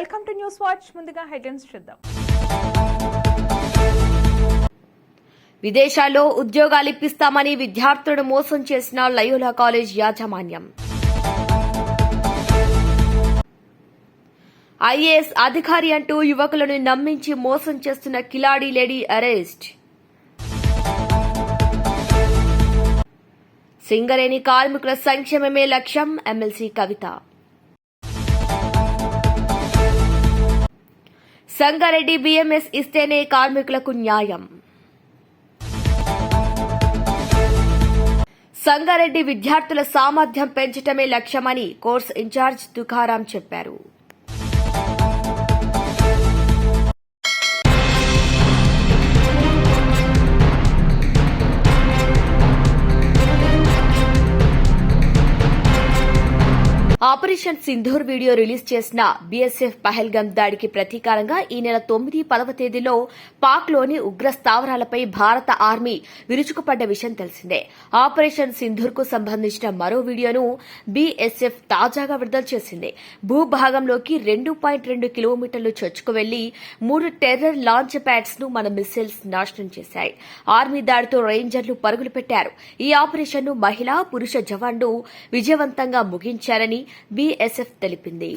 Welcome to news watch. ముందుగా headlines చూద్దాం. విదేశాల్లో ఉద్యోగాలు ఇప్పిస్తామని విద్యార్థులను మోసం చేసిన లయోలా కాలేజ్ యాజమాన్యం. ఐఏఎస్ అధికారి అంటూ యువకులను నమ్మించి మోసం చేస్తున్న కిలాడి లేడీ అరెస్ట్. సింగరేణి కార్మికుల సంక్షేమమే లక్ష్యం ఎమ్మెల్సీ కవిత. సంగారెడ్డి బీఎంఎస్ ఇస్తేనే కార్మికులకు న్యాయం. సంగారెడ్డి విద్యార్థుల సామర్థ్యం పెంచటమే లక్ష్యమని కోర్స్ ఇన్ఛార్జ్ తుకారాం చెప్పారు. ఆపరేషన్ సింధూర్ వీడియో రిలీజ్ చేసిన బీఎస్ఎఫ్ పహల్గం దాడికి ప్రతీకారంగా ఈ నెల తొమ్మిది పదవ తేదీలో పాక్లోని ఉగ్ర స్థావరాలపై భారత ఆర్మీ విరుచుకుపడ్డ విషయం తెలిసిందే. ఆపరేషన్ సింధూర్కు సంబంధించిన మరో వీడియోను బీఎస్ఎఫ్ తాజాగా విడుదల చేసింది. భూభాగంలోకి రెండు పాయింట్ రెండు కిలోమీటర్లు చొచ్చుకు వెళ్ళి మూడు టెర్రర్ లాంచ్ ప్యాడ్స్ను మన మిస్సైల్స్ నాశనం చేశాయి. ఆర్మీ దాడితో రేంజర్లు పరుగులు పెట్టారు. ఈ ఆపరేషన్ను మహిళా పురుష జవాన్లు విజయవంతంగా ముగించారని బీఎస్ఎఫ్ తెలిపింది.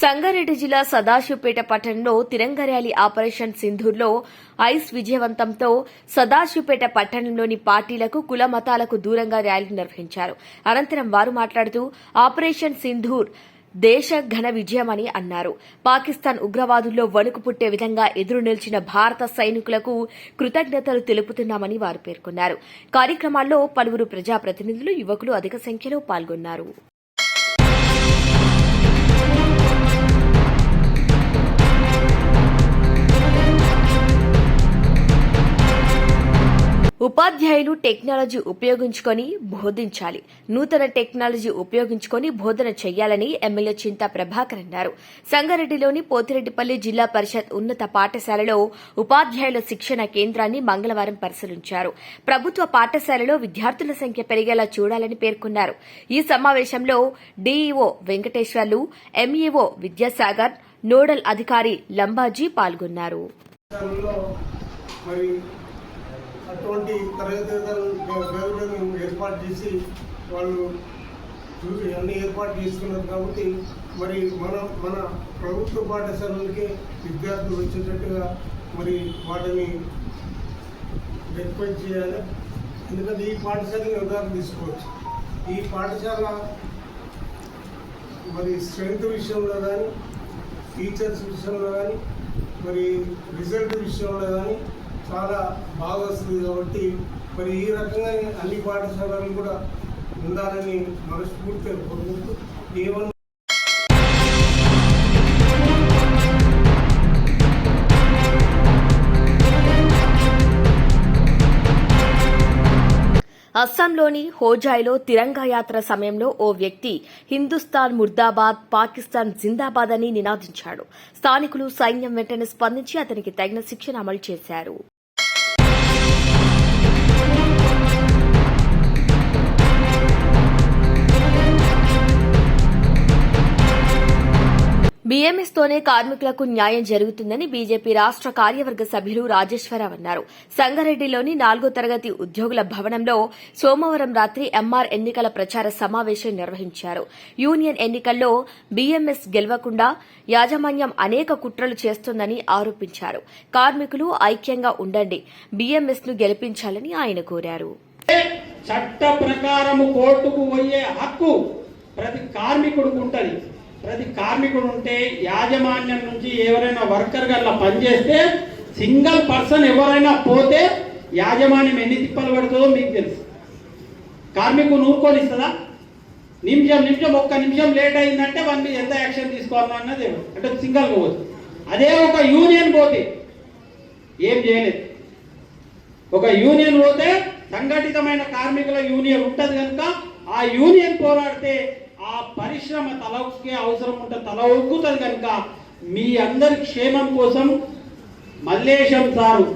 సంగారెడ్డి జిల్లా సదాశివపేట పట్టణంలో తిరంగ ర్యాలీ ఆపరేషన్ సింధూర్లో ఐస్ విజయవంతంతో సదాశివపేట పట్టణంలోని పార్టీలకు కుల మతాలకు దూరంగా ర్యాలీ నిర్వహించారు. అనంతరం వారు మాట్లాడుతూ ఆపరేషన్ సింధూర్ దేశ ఘన విజయమని అన్నారు. పాకిస్తాన్ ఉగ్రవాదుల్లో వణుకు పుట్టే విధంగా ఎదురు నిలిచిన భారత సైనికులకు కృతజ్ఞతలు తెలుపుతున్నామని వారు పేర్కొన్నారు. కార్యక్రమాల్లో పలువురు ప్రజాప్రతినిధులు యువకులు అధిక సంఖ్యలో పాల్గొన్నారు. ఉపాధ్యాయులు టెక్నాలజీ ఉపయోగించుకొని బోధించాలి. నూతన టెక్నాలజీ ఉపయోగించుకొని బోధన చేయాలని ఎమ్మెల్యే చింతా ప్రభాకర్ అన్నారు. సంగారెడ్డిలోని పోతిరెడ్డిపల్లి జిల్లా పరిషత్ ఉన్నత పాఠశాలలో ఉపాధ్యాయుల శిక్షణ కేంద్రాన్ని మంగళవారం పరిశీలించారు. ప్రభుత్వ పాఠశాలలో విద్యార్థుల సంఖ్య పెరిగేలా చూడాలని పేర్కొన్నారు. ఈ సమావేశంలో DEO Venkateswarlu MEO Vidyasagar nodal అధికారి లంబాజీ పాల్గొన్నారు. అటువంటి మరి అటువంటి ఏర్పాటు చేసి వాళ్ళు చూసి అన్ని ఏర్పాటు చేసుకున్నారు కాబట్టి మరి మన మన ప్రభుత్వ పాఠశాలలకే విద్యార్థులు వచ్చేటట్టుగా మరి వాటిని రిక్వెస్ట్ చేయాలి. ఎందుకంటే ఈ పాఠశాలని ఉదాహరణ తీసుకోవచ్చు. ఈ పాఠశాల మరి స్ట్రెంగ్త్ విషయంలో కానీ టీచర్స్ విషయంలో కానీ మరి రిజల్ట్ విషయంలో కానీ చాలా బాగా వస్తుంది కాబట్టి మరి ఈ రకంగా అన్ని పాఠశాలలు కూడా ఉండాలని మనస్ఫూర్తిగా కోరుకుంటూ ఏమన్నా అస్సాంలోని హోజాయ్లో తిరంగా యాత్ర సమయంలో ఓ వ్యక్తి హిందుస్థాన్ ముర్దాబాద్ పాకిస్తాన్ జిందాబాద్ అని నినాదించాడు. స్థానికులు సైన్యం వెంటనే స్పందించి అతనికి తగిన శిక్షణ అమలు చేశారు. బీఎంఎస్తోనే కార్మికులకు న్యాయం జరుగుతుందని బీజేపీ రాష్ట కార్యవర్గ సభ్యులు రాజేశ్వరరావు అన్నారు. సంగారెడ్డిలోని నాలుగో తరగతి ఉద్యోగుల భవనంలో సోమవారం రాత్రి ఎంఆర్ ఎన్నికల ప్రచార సమావేశం నిర్వహించారు. యూనియన్ ఎన్నికల్లో బీఎంఎస్ గెలవకుండా యాజమాన్యం అనేక కుట్రలు చేస్తోందని ఆరోపించారు. కార్మికులు ఐక్యంగా ఉండండి బీఎంఎస్ను గెలిపించాలని ఆయన కోరారు. చట్ట ప్రకారం కోర్టుకు పోయే హక్కు ప్రతి కార్మికుడికి ఉంటుంది. ప్రతి కార్మికుడు ఉంటే యాజమాన్యం నుంచి ఎవరైనా వర్కర్ గల్లా పనిచేస్తే సింగిల్ పర్సన్ ఎవరైనా పోతే యాజమాన్యం ఎన్ని తిప్పలు పడుతుందో మీకు తెలుసు. కార్మికుడు నూరుకొని ఇస్తుందా నిమిషం నిమిషం ఒక్క నిమిషం లేట్ అయిందంటే వాళ్ళ ఎంత యాక్షన్ తీసుకోవాలన్నది అంటే సింగల్ పోవచ్చు అదే ఒక యూనియన్ పోతే ఏం చేయలేదు. ఒక యూనియన్ పోతే సంఘటితమైన కార్మికుల యూనియన్ ఉంటుంది కనుక ఆ యూనియన్ పోరాడితే పరిశ్రమ తలకే అవసరం ఉంటే తల ఒక్కుతుంది కనుక మీ అందరి క్షేమం కోసం మల్లేశం సారు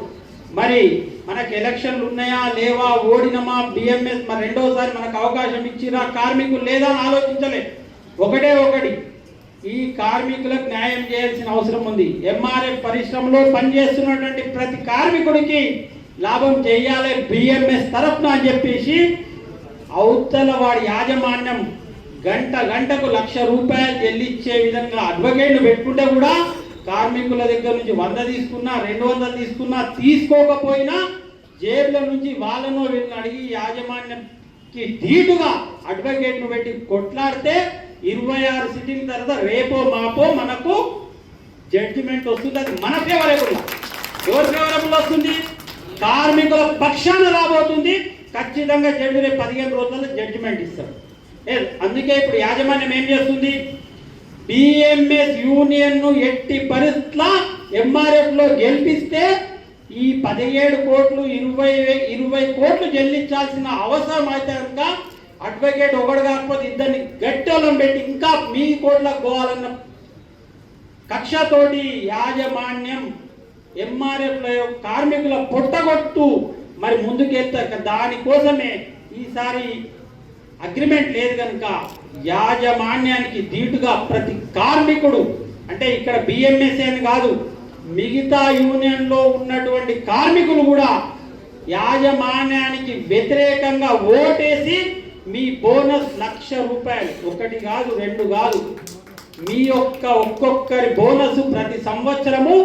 మరి మనకు ఎలక్షన్లు ఉన్నాయా లేవా ఓడినమా బిఎంఎస్ మరి రెండోసారి మనకు అవకాశం ఇచ్చిరా కార్మికులు లేదా అని ఆలోచించలే. ఒకటే ఒకటి ఈ కార్మికులకు న్యాయం చేయాల్సిన అవసరం ఉంది. ఎంఆర్ఎఫ్ పరిశ్రమలో పనిచేస్తున్నటువంటి ప్రతి కార్మికుడికి లాభం చేయాలి బిఎంఎస్ తరఫున అని చెప్పేసి అవతల వాడి యాజమాన్యం గంట గంటకు లక్ష రూపాయలు చెల్లించే విధంగా అడ్వకేట్లు పెట్టుకుంటే కూడా కార్మికుల దగ్గర నుంచి వంద తీసుకున్నా రెండు వందలు తీసుకున్నా తీసుకోకపోయినా జేబుల నుంచి వాళ్ళను వీళ్ళని అడిగి యాజమాన్యంకి ధీటుగా అడ్వకేట్ను పెట్టి కొట్లాడితే ఇరవై ఆరు సిట్టింగ్ తర్వాత రేపో మాపో మనకు జడ్జిమెంట్ వస్తుంది అది మన ఫేవరబుల్ ఎవరి ఫేవరబుల్ వస్తుంది? కార్మికుల పక్షాన రాబోతుంది. ఖచ్చితంగా జడ్జి రేపు పదిహేను రోజుల్లో జడ్జిమెంట్ ఇస్తారు. అందుకే ఇప్పుడు యాజమాన్యం ఏం చేస్తుంది? బిఎంఎస్ యూనియన్ను ఎట్టి పరిస్థితుల ఎంఆర్ఎఫ్లో గెలిపిస్తే ఈ పదిహేడు కోట్లు ఇరవై ఇరవై కోట్లు చెల్లించాల్సిన అవసరం అయితే కనుక అడ్వకేట్ ఒకడు కాకపోతే ఇద్దరిని గట్టెలం పెట్టి ఇంకా మీ కోట్లకు పోవాలన్న కక్షతోటి యాజమాన్యం ఎంఆర్ఎఫ్ కార్మికుల పొట్టగొట్టు మరి ముందుకెళ్తారు. దానికోసమే ఈసారి అగ్రిమెంట్ లేదు కనుక యాజమాన్యానికి దీటుగా ప్రతి కార్మికుడు అంటే ఇక్కడ బిఎంఎస్ఏ అని కాదు మిగతా యూనియన్లో ఉన్నటువంటి కార్మికులు కూడా యాజమాన్యానికి వ్యతిరేకంగా ఓటేసి మీ బోనస్ లక్ష రూపాయలు. ఒకటి కాదు రెండు కాదు. మీ యొక్క ఒక్కొక్కరి బోనస్ ప్రతి సంవత్సరము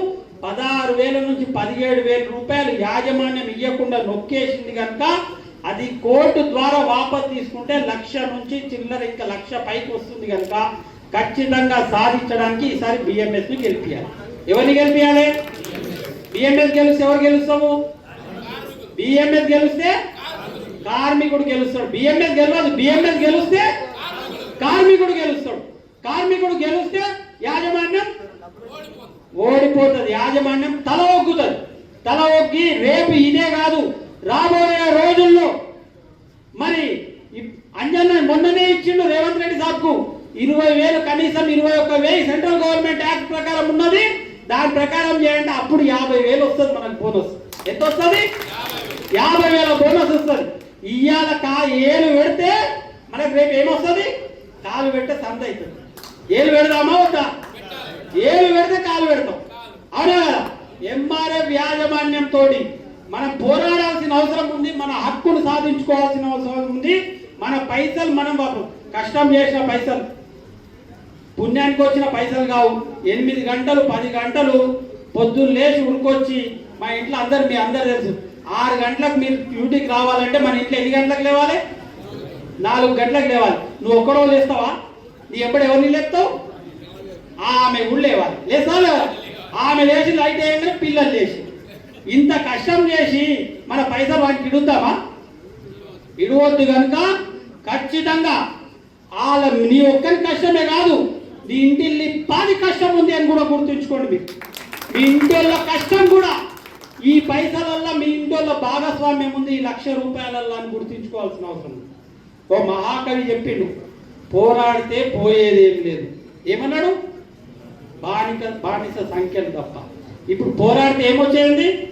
పదహారు వేల నుంచి పదిహేడు వేల రూపాయలు యాజమాన్యం ఇవ్వకుండా నొక్కేసింది కనుక అది కోర్టు ద్వారా వాపస్ తీసుకుంటే లక్ష నుంచి చిల్లర ఇంకా లక్ష పైకి వస్తుంది కనుక ఖచ్చితంగా సాధించడానికి ఈసారి బిఎంఎస్ గెలిపించాలి ఎవరిని గెలిపించాలి బిఎంఎస్ గెలిస్తే ఎవరు గెలుస్తాము బిఎంఎస్ గెలిస్తే కార్మికుడు గెలుస్తాడు. బిఎంఎస్ గెలవదు. బిఎంఎస్ గెలిస్తే కార్మికుడు గెలుస్తాడు. కార్మికుడు గెలిస్తే యాజమాన్యం ఓడిపోతుంది. యాజమాన్యం తల ఒగ్గుతుంది. తల ఒగ్గి రేపు ఇదే కాదు. రాబోయే రోజుల్లో మరి ఇప్- అంజన్న మొన్ననే ఇచ్చిండు రేవంత్ రెడ్డి సాబ్కు. ఇరవై వేలు కనీసం ఇరవై ఒక్క వేలు సెంట్రల్ గవర్నమెంట్ యాక్ట్ ప్రకారం ఉన్నది. దాని ప్రకారం చేయండి అప్పుడు యాభై వేలు వస్తుంది మనకు బోనస్. ఎంత వస్తుంది? యాభై వేల బోనస్ వస్తుంది. ఇవాళ కా ఏలు పెడితే మనకు రేపు ఏమొస్తుంది కాలు పెడితే సంత అవుతుంది ఏలు పెడదామా వద్దా? ఏలు పెడితే కాలు పెడతాం. అవునా కదా? ఎంఆర్ఎఫ్ యాజమాన్యం తోటి మనం పోరాడాల్సిన అవసరం ఉంది మన హక్కును సాధించుకోవాల్సిన అవసరం ఉంది మన పైసలు మనం కష్టం చేసిన పైసలు. పుణ్యానికి వచ్చిన పైసలు కావు. ఎనిమిది గంటలు పది గంటలు పొద్దున్న లేచి ఉడుకొచ్చి మా ఇంట్లో అందరు మీ అందరు తెలుసు. ఆరు గంటలకు మీరు డ్యూటీకి రావాలంటే మన ఇంట్లో ఎన్ని గంటలకు లేవాలి? నాలుగు గంటలకు లేవాలి. నువ్వు ఒక్కడో లేస్తావా? నీ ఎప్పుడు ఎవరిని లేస్తావు ఆమె కూడా లేవాలి. లేస్తా ఆమె లేచి లైట్ వేయగానే పిల్లలు లేచి. ఇంత కష్టం చేసి మన పైసలు వాటికి ఇడుద్దామా? ఇడవద్దు కనుక ఖచ్చితంగా వాళ్ళ నీ ఒక్కరి కష్టమే కాదు నీ ఇంటిల్లి పాది కష్టం ఉంది అని కూడా గుర్తుంచుకోండి మీరు. మీ ఇంటి కష్టం కూడా ఈ పైసలల్లో మీ ఇంటి భాగస్వామ్యం ఉంది ఈ లక్ష రూపాయలల్లో అని గుర్తుంచుకోవాల్సిన అవసరం ఉంది. ఓ మహాకవి చెప్పిండు పోరాడితే పోయేదేం లేదు. ఏమన్నాడు? బానిక బానిస సంఖ్యలు తప్ప. ఇప్పుడు పోరాడితే ఏమొచ్చేది?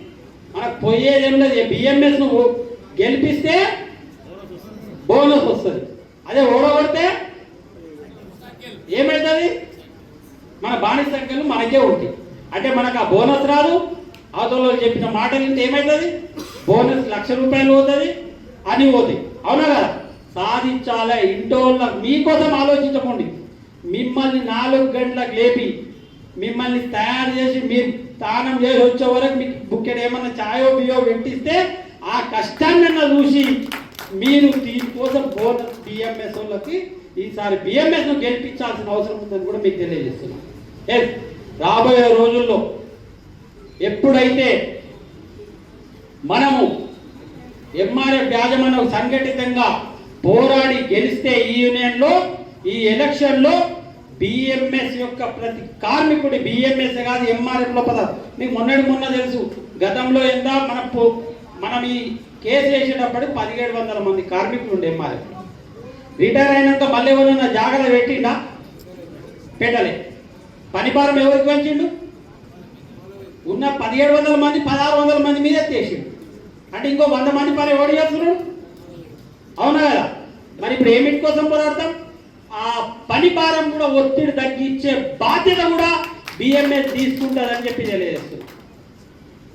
మనకు పోయేది ఏం లేదు బిఎంఎస్ నువ్వు గెలిపిస్తే బోనస్ వస్తుంది. అదే ఓడగొడితే ఏమవుతుంది మన బాణి సంఖ్యలు మనకే ఉంటాయి. అంటే మనకు ఆ బోనస్ రాదు. అవతల చెప్పిన మాటలు వింటే ఏమవుతుంది బోనస్ లక్ష రూపాయలు పోతుంది అని పోతాయి అవునా కదా? సాధించాలి ఇంటోళ్ళ మీకోసం ఆలోచించకండి. మిమ్మల్ని నాలుగు గంటలకు లేపి మిమ్మల్ని తయారు చేసి మీరు స్నానం చేసి వచ్చే వరకు మీకు బుక్కెడ్ ఏమన్నా ఛాయో బియో పెట్టిస్తే ఆ కష్టాన్ని చూసి మీరు దీనికోసం బోనస్ బిఎంఎస్ వాళ్ళకి ఈసారి బిఎంఎస్ గెలిపించాల్సిన అవసరం ఉందని కూడా మీకు తెలియజేస్తున్నాను ఎస్ రాబోయే రోజుల్లో ఎప్పుడైతే మనము ఎంఆర్ఎఫ్ యాజమాన్యం సంఘటితంగా పోరాడి గెలిస్తే ఈ యూనియన్లో ఈ ఎలక్షన్లో బిఎంఎస్ యొక్క ప్రతి కార్మికుడి బిఎంఎస్ కాదు ఎంఆర్ఎఫ్లో పద మీకు మొన్నటి మొన్న తెలుసు గతంలో ఎంత మన మనం ఈ కేసు వేసేటప్పుడు పదిహేడు వందల మంది కార్మికులు ఉండే ఎంఆర్ఎఫ్ రిటైర్ అయినాక మళ్ళీ ఎవరైనా జాగ్రత్త పెట్టిండా? పెట్టలే. పనిభారం ఎవరికి పంచిండు? ఉన్న పదిహేడు వందల మంది పదహారు వందల మంది మీద ఎత్తేసిండు అంటే ఇంకో వంద మంది పని ఎవడు చేస్తున్నాడు? అవునా కదా? మరి ఇప్పుడు ఏమిటి కోసం పోరాడతాం? ఆ పని భారం కూడా ఒత్తిడి తగ్గించే బాధ్యత కూడా బిఎంఎస్ తీసుకుంటుందని చెప్పి తెలియజేస్తుంది.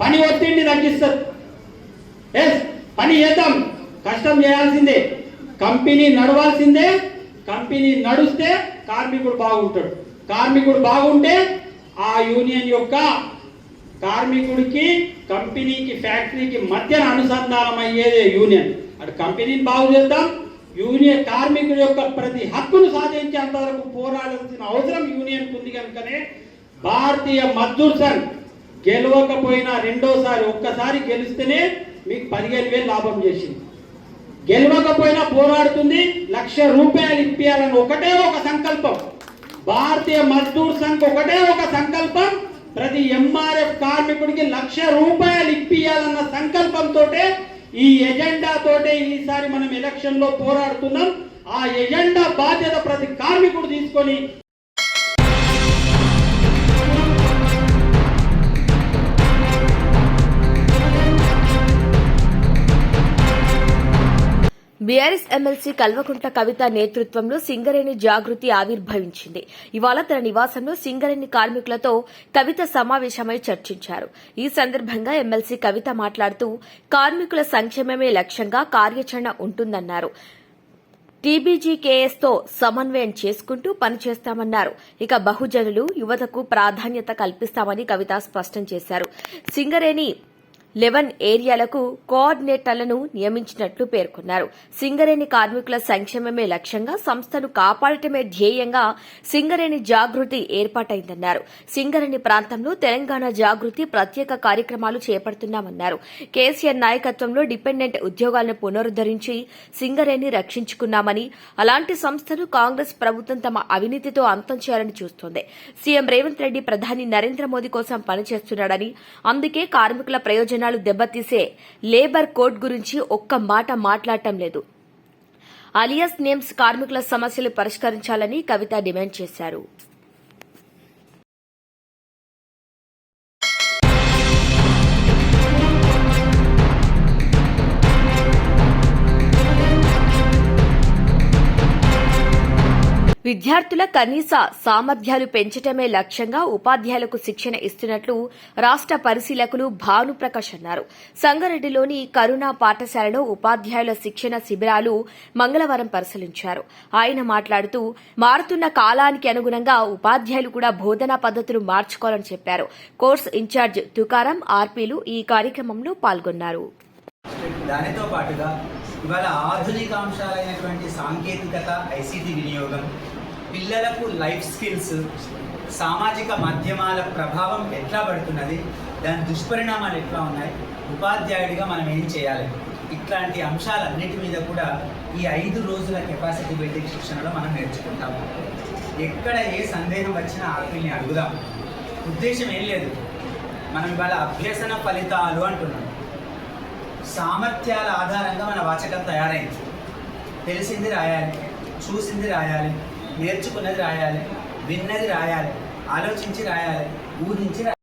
పని ఒత్తిడిని తగ్గిస్తారు. ఎస్ పని చేద్దాం. కష్టం చేయాల్సిందే. కంపెనీ నడవాల్సిందే. కంపెనీ నడుస్తే కార్మికుడు బాగుంటాడు. కార్మికుడు బాగుంటే ఆ యూనియన్ యొక్క కార్మికుడికి కంపెనీకి ఫ్యాక్టరీకి మధ్యన అనుసంధానం అయ్యేదే యూనియన్. అటు కంపెనీని బాగు చేద్దాం. యూనియన్ కార్మికుల యొక్క ప్రతి హక్కును సాధించేంత వరకు పోరాడాల్సిన అవసరం యూనియన్ ఉంది కనుకనే భారతీయ మజ్దూర్ సంఘ్ గెలవకపోయినా రెండోసారి ఒక్కసారి గెలిస్తేనే మీకు పదిహేను వేలు లాభం చేసింది. గెలవకపోయినా పోరాడుతుంది లక్ష రూపాయలు ఇప్పించాలని ఒకటే ఒక సంకల్పం. భారతీయ మజ్దూర్ సంఘ్ ఒకటే ఒక సంకల్పం ప్రతి ఎంఆర్ఎఫ్ కార్మికుడికి లక్ష రూపాయలు ఇప్పించాలన్న సంకల్పంతో ఈ ఎజెండా తోటే ఈసారి మనం ఎలక్షన్లో పోరాడుతున్నాం. ఆ ఎజెండా బాధ్యత ప్రతి కార్మికుడు తీసుకొని బీఆర్ఎస్ ఎమ్మెల్సీ కల్వకుంట్ల కవిత నేతృత్వంలో సింగరేణి జాగృతి ఆవిర్భవించింది. ఇవాళ తన నివాసంలో సింగరేణి కార్మికులతో కవిత సమావేశమై చర్చించారు. ఈ సందర్భంగా ఎమ్మెల్సీ కవిత మాట్లాడుతూ కార్మికుల సంక్షేమమే లక్ష్యంగా కార్యాచరణ ఉంటుందన్నారు. టీబీజీకేఎస్తో సమన్వయం చేసుకుంటూ పనిచేస్తామన్నారు. ఇక బహుజనులు యువతకు ప్రాధాన్యత కల్పిస్తామని కవిత స్పష్టం చేశారు. సింగరేణి లెవెన్ ఏరియాలకు కోఆర్డినేటర్లను నియమించినట్లు పేర్కొన్నారు. సింగరేణి కార్మికుల సంక్షేమమే లక్ష్యంగా సంస్థను కాపాడటమే ధ్యేయంగా సింగరేణి జాగృతి ఏర్పాటైందన్నారు. సింగరేణి ప్రాంతంలో తెలంగాణ జాగృతి ప్రత్యేక కార్యక్రమాలు చేపడుతున్నామన్నారు. కేసీఆర్ నాయకత్వంలో డిపెండెంట్ ఉద్యోగాలను పునరుద్దరించి సింగరేణి రక్షించుకున్నామని అలాంటి సంస్థను కాంగ్రెస్ ప్రభుత్వం తమ అవినీతితో అంతం చేయాలని చూస్తోంది. సీఎం రేవంత్ రెడ్డి ప్రధాని నరేంద్ర మోదీ కోసం పనిచేస్తున్నాడని అందుకే కార్మికుల ప్రయోజనం ప్రయోజనాలు దెబ్బతీసే లేబర్ కోడ్ గురించి ఒక్క మాట మాట్లాడటం లేదు. అలియాస్ నేమ్స్ కార్మికుల సమస్యలు పరిష్కరించాలని కవిత డిమాండ్ చేశారు. విద్యార్థుల కనీస సామర్థ్యాలు పెంచటమే లక్ష్యంగా ఉపాధ్యాయులకు శిక్షణ ఇస్తున్నట్లు రాష్ట పరిశీలకులు భానుప్రకాష్ అన్నారు. సంగారెడ్డిలోని కరుణా పాఠశాలలో ఉపాధ్యాయుల శిక్షణ శిబిరాలు మంగళవారం పరిశీలించారు. ఆయన మాట్లాడుతూ మారుతున్న కాలానికి అనుగుణంగా ఉపాధ్యాయులు కూడా బోధనా పద్ధతులు మార్చుకోవాలని చెప్పారు. కోర్స్ ఇన్ఛార్జ్ తుకారం ఆర్పీలు ఈ కార్యక్రమంలో పాల్గొన్నారు. దానితో పాటుగా ఇవాళ ఆధునిక అంశాలైనటువంటి సాంకేతికత ఐసీటీ వినియోగం పిల్లలకు లైఫ్ స్కిల్స్ సామాజిక మాధ్యమాల ప్రభావం ఎట్లా పడుతున్నది దాని దుష్పరిణామాలు ఎట్లా ఉన్నాయి ఉపాధ్యాయుడిగా మనం ఏం చేయాలి? ఇట్లాంటి అంశాలన్నిటి మీద కూడా ఈ ఐదు రోజుల కెపాసిటీ బిల్డింగ్ శిక్షణలో మనం నేర్చుకుంటాము ఎక్కడ ఏ సందేహం వచ్చినా ఆపిల్ని అడుగుదాం. ఉద్దేశం ఏం లేదు. మనం ఇవాళ అభ్యసన ఫలితాలు అంటున్నాం. సామర్థ్యాల ఆధారంగా మన వాచకం తయారైంది. తెలిసింది రాయాలి చూసింది రాయాలి. నేర్చుకున్నది రాయాలి విన్నది రాయాలి ఆలోచించి రాయాలి ఊహించి రాయాలి.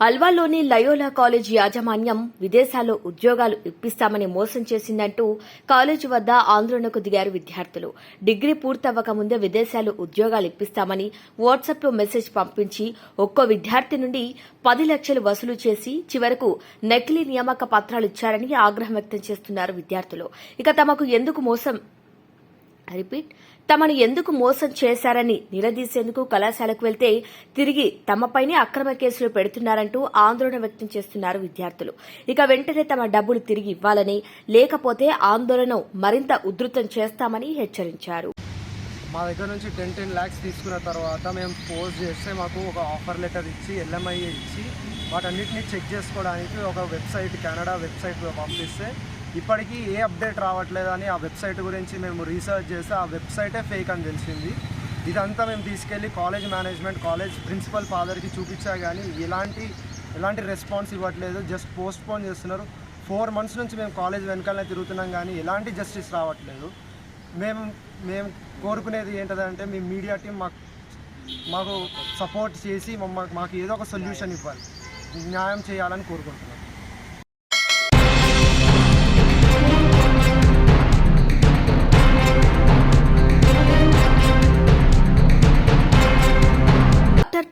అల్వాలోని లయోలా కాలేజ్ యాజమాన్యం విదేశాల్లో ఉద్యోగాలు ఇప్పిస్తామని మోసం చేసిందంటూ కాలేజీ వద్ద ఆందోళనకు దిగారు విద్యార్థులు. డిగ్రీ పూర్తవ్వక ముందే విదేశాల్లో ఉద్యోగాలు ఇప్పిస్తామని వాట్సాప్లో మెసేజ్ పంపించి ఒక్కో విద్యార్థి నుండి పది లక్షలు వసూలు చేసి చివరకు నకిలీ నియామక పత్రాలు ఇచ్చారని ఆగ్రహం వ్యక్తం చేస్తున్నారు విద్యార్థులు. ఇక తమకు ఎందుకు మోసం? రిపీట్. తమను ఎందుకు మోసం చేశారని నిలదీసేందుకు కళాశాలకు వెళ్తే తిరిగి తమపైనే అక్రమ కేసులు పెడుతున్నారంటూ ఆందోళన వ్యక్తం చేస్తున్నారు విద్యార్థులు. ఇక వెంటనే తమ డబ్బులు తిరిగి ఇవ్వాలని లేకపోతే ఆందోళన మరింత ఉధృతం చేస్తామని హెచ్చరించారు. మా దగ్గర నుంచి టెన్ టెన్ ల్యాక్స్ తీసుకున్న తర్వాత మేము పోస్ చేస్తే మాకు ఒక ఆఫర్ లెటర్ ఇచ్చి ఎల్ఎంఐ ఇచ్చి వాటన్నిటిని చెక్ చేసుకోవడానికి ఒక వెబ్సైట్ కెనడా వెబ్సైట్ పంపిస్తే ఇప్పటికీ ఏ అప్డేట్ రావట్లేదు అని ఆ వెబ్సైట్ గురించి మేము రీసెర్చ్ చేస్తే ఆ వెబ్సైటే ఫేక్ అని తెలిసింది. ఇదంతా మేము తీసుకెళ్ళి కాలేజ్ మేనేజ్మెంట్ కాలేజ్ ప్రిన్సిపల్ ఫాదర్కి చూపించా కానీ ఎలాంటి ఎలాంటి రెస్పాన్స్ ఇవ్వట్లేదు. జస్ట్ పోస్ట్పోన్ చేస్తున్నారు. ఫోర్ మంత్స్ నుంచి మేము కాలేజ్ వెనకాలనే తిరుగుతున్నాం కానీ ఎలాంటి జస్టిస్ రావట్లేదు. మేము మేము కోరుకునేది ఏంటంటే మీ మీడియా టీం మాకు మాకు సపోర్ట్ చేసి మాకు ఏదో ఒక సొల్యూషన్ ఇవ్వాలి. న్యాయం చేయాలని కోరుకుంటున్నాం.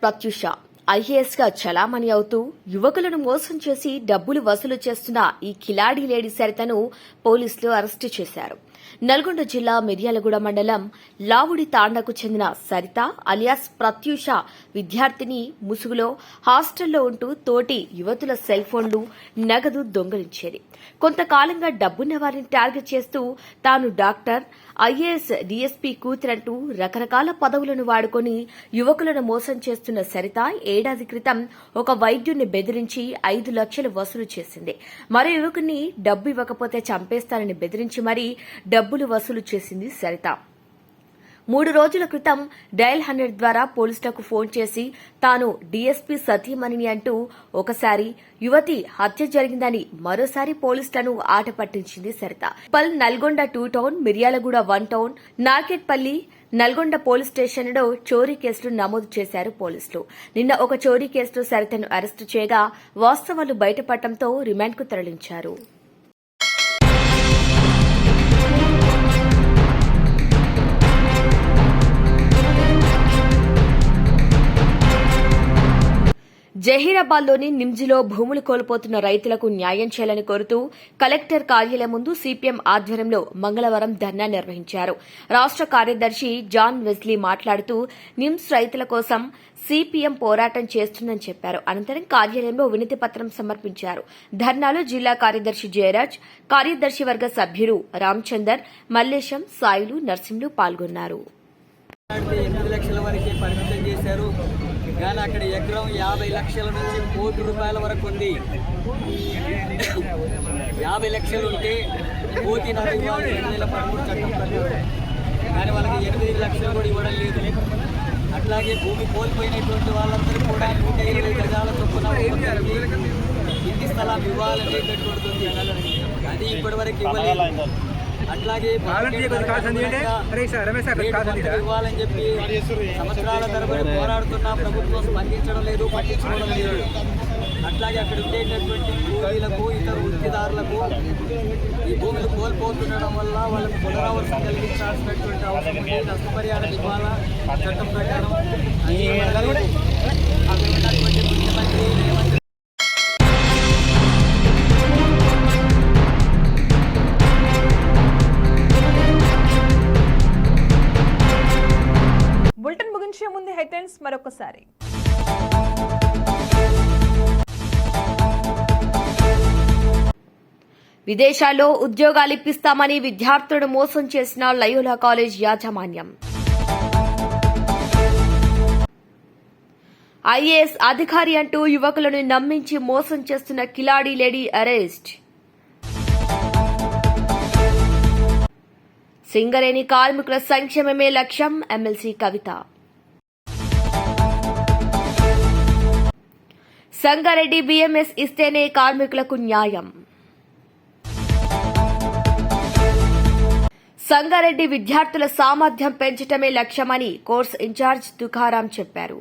ప్రత్యుష. ఐఏఎస్గా చలామణి అవుతూ యువకులను మోసం చేసి డబ్బులు వసూలు చేస్తున్న ఈ కిలాడి లేడీ సరితను పోలీసులు అరెస్టు చేశారు. నల్గొండ జిల్లా మిర్యాలగూడ మండలం లావుడి తాండాకు చెందిన సరిత అలియాస్ ప్రత్యూష విద్యార్థిని ముసుగులో హాస్టల్లో ఉంటూ తోటి యువతుల సెల్ ఫోన్లు నగదు దొంగలించేది. కొంతకాలంగా డబ్బున్న వారిని టార్గెట్ చేస్తూ తాను డాక్టర్ ఐఏఎస్ డీఎస్పీ కూతురంటూ రకరకాల పదవులను వాడుకొని యువకులను మోసం చేస్తున్న సరిత ఏడాది క్రితం ఒక వైద్యుణ్ణి బెదిరించి ఐదు లక్షలు వసూలు చేసింది. మరో యువకుని డబ్బు ఇవ్వకపోతే చంపేస్తానని బెదిరించి మరీ డబ్బులు వసూలు చేసింది సరిత. మూడు రోజుల క్రితం డయల్ హండ్రెడ్ ద్వారా పోలీసులకు ఫోన్ చేసి తాను డీఎస్పీ సతీమణిని అంటూ ఒకసారి యువతి హత్య జరిగిందని మరోసారి పోలీసులను ఆట పట్టించింది సరిత. పల్ Nalgonda two town Miryalaguda one town Narketpally Nalgonda police స్టేషన్లో చోరీ కేసులు నమోదు చేశారు పోలీసులు. నిన్న ఒక చోరీ కేసులో సరితను అరెస్టు చేయగా వాస్తవాలు బయటపడటంతో రిమాండ్కు తరలించారు. జహీరాబాద్లోని నిమ్జిలో భూములు కోల్పోతున్న రైతులకు న్యాయం చేయాలని కోరుతూ కలెక్టర్ కార్యాలయం ముందు సిపిఎం ఆధ్వర్యంలో మంగళవారం ధర్నా నిర్వహించారు. రాష్ట కార్యదర్శి జాన్ వెస్లీ మాట్లాడుతూ నిమ్స్ రైతుల కోసం సిపిఎం పోరాటం చేస్తుందని చెప్పారు. అనంతరం కార్యాలయంలో వినతి పత్రం సమర్పించారు. ధర్నాలో జిల్లా కార్యదర్శి జయరాజ్ కార్యదర్శి వర్గ సభ్యులు రామచందర్ మల్లేశం సాయిలు నర్సింలు పాల్గొన్నారు. కానీ అక్కడ ఎకరం యాభై లక్షల నుంచి కోటి రూపాయల వరకు ఉంది. యాభై లక్షలు ఉంటే కోటి నర రెండు వేల పదమూడు చట్టం ప్రకారం. కానీ వాళ్ళకి ఎనిమిది లక్షలు కూడా ఇవ్వడం లేదు. అట్లాగే భూమి కోల్పోయినటువంటి వాళ్ళందరూ కూడా నూట ఇరవై గజాల చొప్పున ఇంటి స్థలాలు ఇవ్వాలనేటటువంటిది అది ఇప్పటి వరకు ఇవ్వలేదు. అట్లాగే ఇవ్వాలని చెప్పి సంవత్సరాల తరబడి పోరాడుతున్నా ప్రభుత్వం స్పందించడం లేదు పట్టించుకోవడం లేదు. అట్లాగే అక్కడ ఉండేటటువంటి కూలీలకు ఇతర వృత్తిదారులకు ఈ భూములు కోల్పోతుండడం వల్ల వాళ్ళకు పునరావాసం కలిగించాల్సినటువంటి అవసరం ఉంది. నష్టపరిహారం ఇవ్వాలా చట్టం ప్రకారం. అది. అక్కడ ఉన్నటువంటి ముఖ్యమంత్రి మరొకసారి. విదేశాల్లో ఉద్యోగాలు ఇప్పిస్తామని విద్యార్థులను మోసం చేసిన లయోలా కాలేజ్ యాజమాన్యం. ఐఏఎస్ అధికారి అంటూ యువకులను నమ్మించి మోసం చేస్తున్న కిలాడి లేడీ అరెస్ట్. సింగరేణి కార్మికుల సంక్షేమమే లక్ష్యం ఎమ్మెల్సీ కవిత. సంగారెడ్డి బీఎంఎస్ ఇస్తేనే కార్మికులకు న్యాయం. సంగారెడ్డి విద్యార్థుల సామర్థ్యం పెంచటమే లక్ష్యమని కోర్స్ ఇన్ఛార్జ్ తుకారాం చెప్పారు.